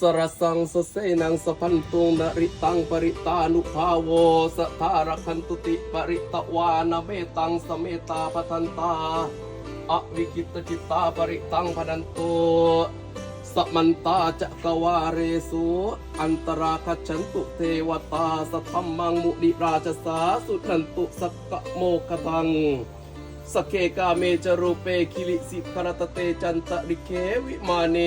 สรสังสเสนังสพันตุงนริตังปริตานุภาโวสทารคันตุติปริตวานเมตังสเมตาปทันตาอวิกิตจิตตาปริตังพนันตุสมันตาจักวาเรสุอันตราคฉันตุเทวตาสัทธมมังมุนิราชสาสุนันตุสักโมคทังสเคกาเมจรูเปคิลิสิคารตเตจันตริเควิมาเน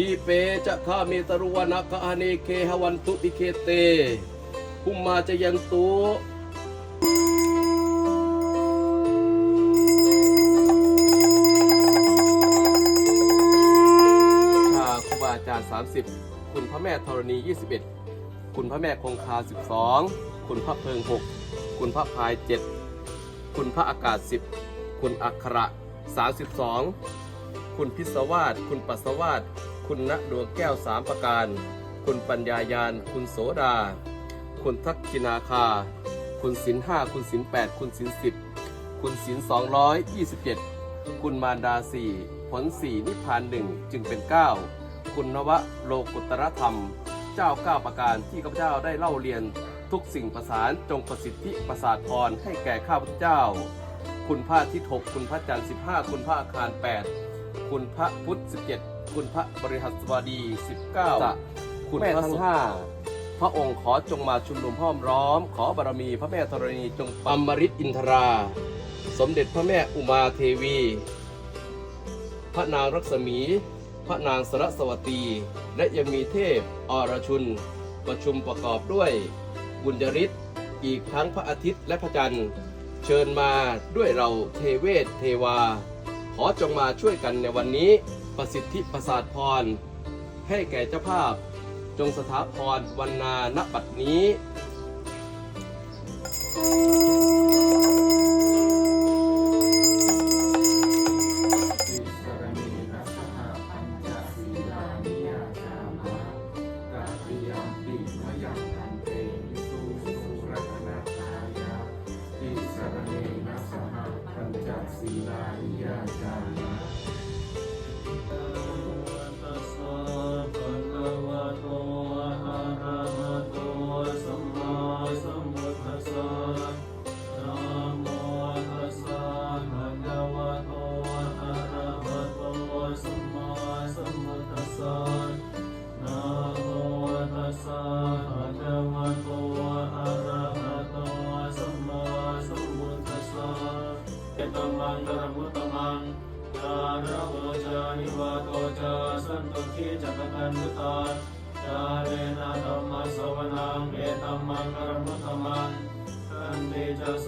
ทีเปจะคาเมตรุวนาคาเนเคหวันตุอิเคเตภูมมาจะยันตุชาครูบาอาจารย์ 30 คุณพระแม่ธรณี 21 คุณพระแม่คงคา 12 คุณพระเพิง 6 คุณพระพาย 7 คุณพระอากาศ 10 คุณอัคระ 32 คุณพิศวาสคุณปัสสวาส คุณณดวงแก้วสามประการ คุณปัญญายาน คุณโสดา คุณทักขินาคา คุณศินห้าคุณศินแปดคุณศินสิบคุณศินสองร้อยยี่สิบเจ็ดคุณมารดาสี่ผลสี่นิพพานหนึ่งจึงเป็นเก้าคุณนวะโลกุตรธรรม เจ้าเก้าประการที่ข้าพเจ้าได้เล่าเรียนทุกสิ่งประสานจงประสิทธิประสาทพรให้แก่ข้าพเจ้า คุณพระอาทิตย์หกคุณพระจันทร์สิบห้าคุณพระอาคารแปดคุณพระพุทธสิบเจ็ด คุณพระบริหัสบดีสิบเก้าคุณพระทั้งห้าพระองค์ขอจงมาชุมนุมห้อมร้อม ขอบารมีพระแม่ธรณีจงอมฤตอินทรา สมเด็จพระแม่อุมาเทวี พระนางรักษมี พระนางสรสวตี และยังมีเทพอรชุน ประชุมประกอบด้วย บุญยริศอีกทั้งพระอาทิตย์และพระจันทร์ เชิญมาด้วยเราเทเวศเทวา ขอจงมาช่วยกันในวันนี้ ประสิทธิประสาทพร ให้แก่เจ้าภาพ จงสถาพรวันนาณบัดนี้ งกรมุตตมังยาระโจานิวาโจาสันตุขีจักกันตุตาจาเรนะธรรมะสวนังเอตัมมังกรมุตตมังกันติจะโส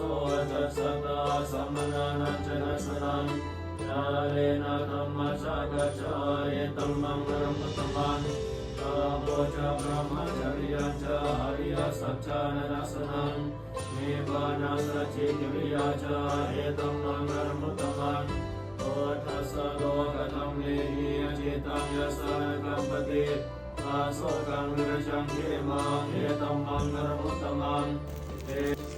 จัสสตาสัมมนานันจนะสนังจาเรนะธรรมะจักจาเอตัมมังกรมุตตมัง โพจะพระมจริยจาอริยสัจจานัสนังนิพพานาสจิกิริยาจาเอตัมมังกรมุตตมังโอทัสสะโลกธรรมเนหิจิตังยสสะกัมปติอาโสกังวิรชังเทมังเอตัมมังกรมุตตมังเอ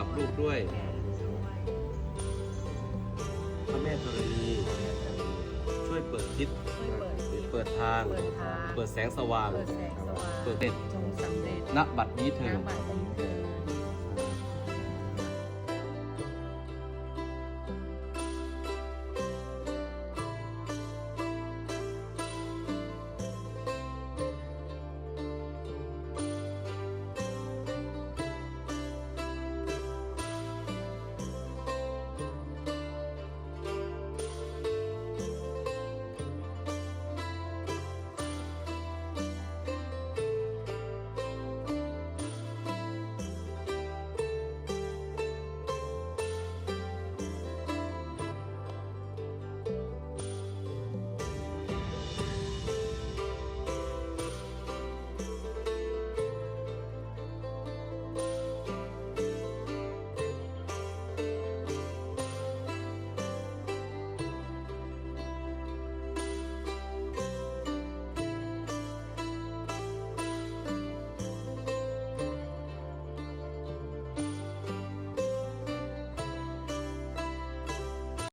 กับลูกด้วย พระแม่ธรณีช่วยเปิดทิศเปิดทาง เปิดทาง เปิดแสงสว่าง เปิดแสงสว่างเปิดเด็ดจงสำเร็จณบัดนี้เถิณดบัด